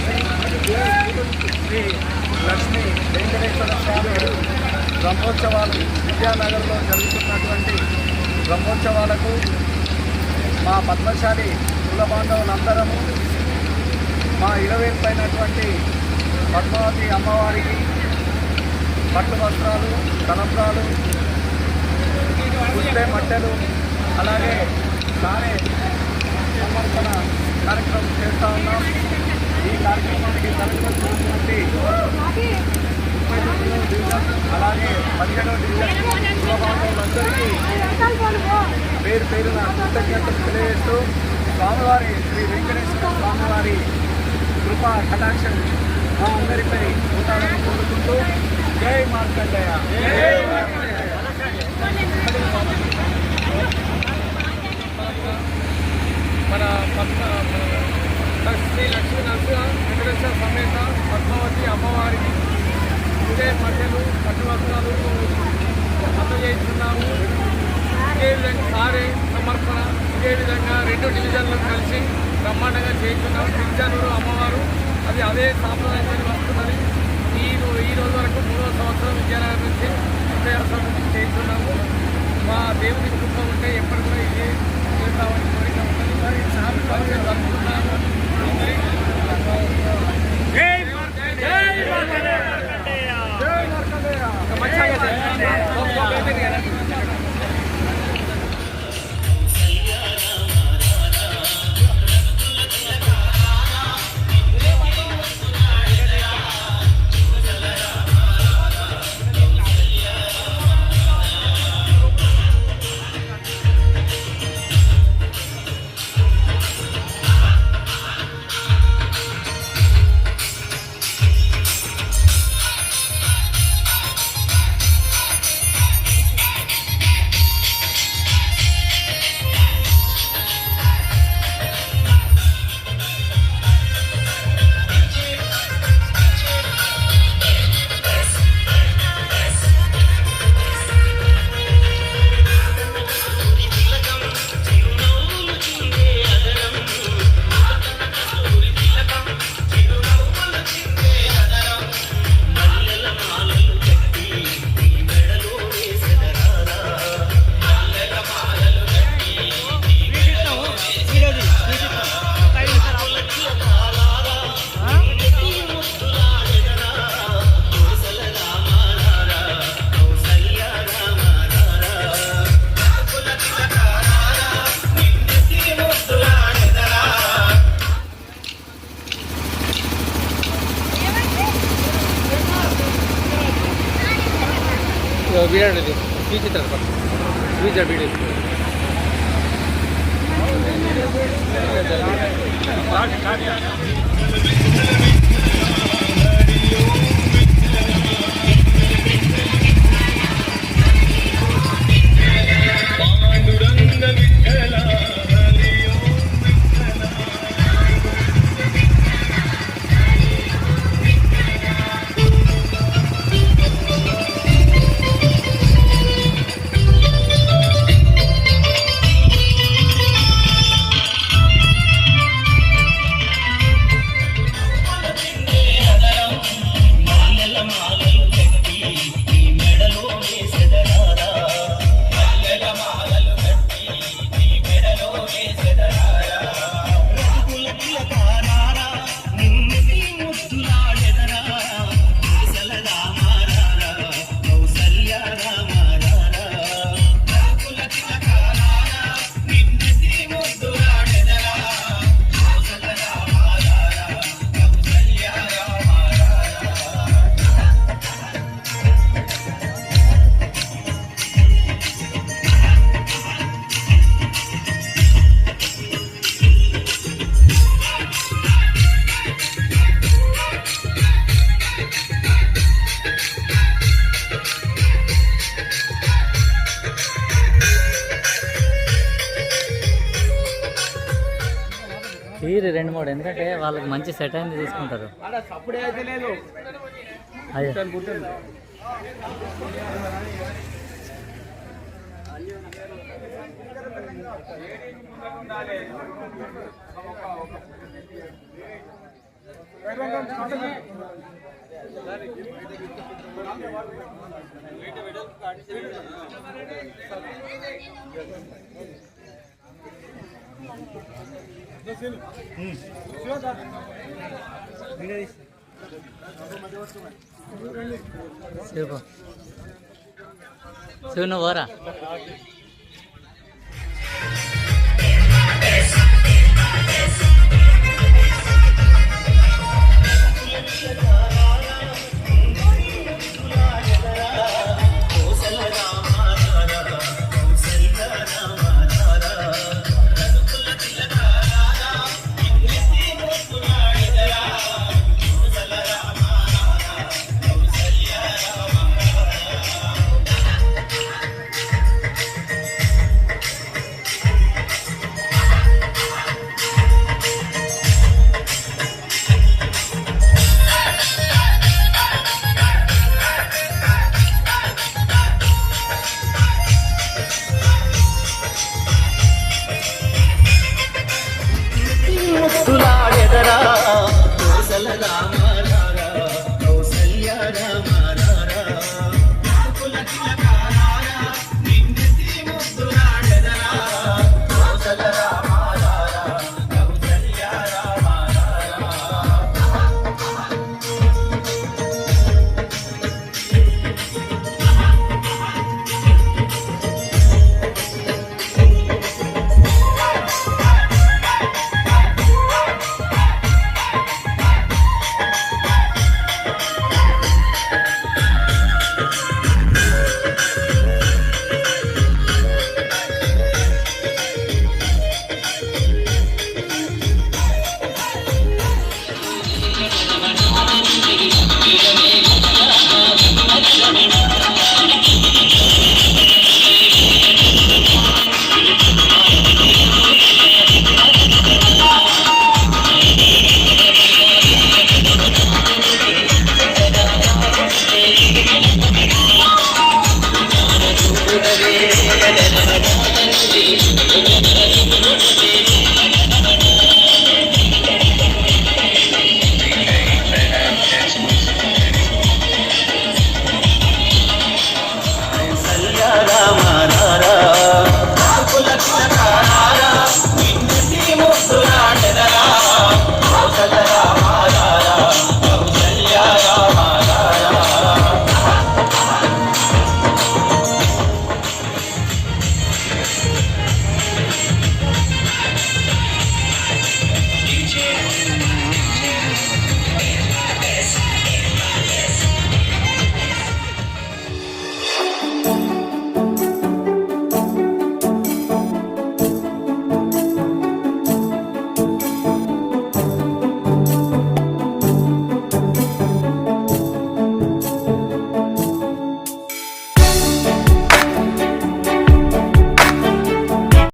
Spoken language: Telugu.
శ్రీ లక్ష్మీ వెంకటేశ్వర స్వామి బ్రహ్మోత్సవాలు విద్యానగర్లో జరుగుతున్నటువంటి బ్రహ్మోత్సవాలకు మా పద్మశాలి కుల బాంధవులందరము మా ఇరవేర్పైనటువంటి పద్మావతి అమ్మవారికి పట్టు వస్త్రాలు తలంబ్రాలు పుట్టే మట్టెలు అలాగే సారే సమర్పణ కార్యక్రమం చేస్తూ ఉన్నాం. ఈ కార్యక్రమానికి తరలివచ్చినటువంటి ముప్పై తొమ్మిదవ డివిజన్ అలాగే పదిహేడవ డివిజన్ కులబాంధవులందరికీ పేరు పేరున కృతజ్ఞతలు తెలియజేస్తూ స్వామివారి శ్రీ వెంకటేశ్వర స్వామివారి కృపా కటాక్షం మా అందరిపై ఉండాలని కోరుకుంటూ జై మార్కండేయ. జై మన పద్మ శ్రీ లక్ష్మీ నరసింహ వెంకటేశ్వర సమేత పద్మావతి అమ్మవారికి ఇదే మధ్యలు పట్టువస్త్రాలు అందజేస్తున్నాము. ఇదే విధంగా సారే సమర్పణ ఇదే విధంగా రెండు డివిజన్లు కలిసి బ్రహ్మాండంగా చేస్తున్నాము గిరిజనుడు అమ్మవారు అది అదే సాంప్రదాయం వస్తున్నది. ఈ ఈ రోజు వరకు మూడో సంవత్సరం విజయనగరం నుంచి ముప్పై సంవత్సరం నుంచి చేస్తున్నాము ಬೀರಾಡಲ್ಲಿ ಬೀಚ್ ಇತ್ತು ಬೀಜ ಬೀಡಿ. ಕಾರ್ಯ తీరు రెండు మూడు ఎందుకంటే వాళ్ళకి మంచి సెట్ అయింది తీసుకుంటారు. అదే శివ శివ నువ్వు పోరా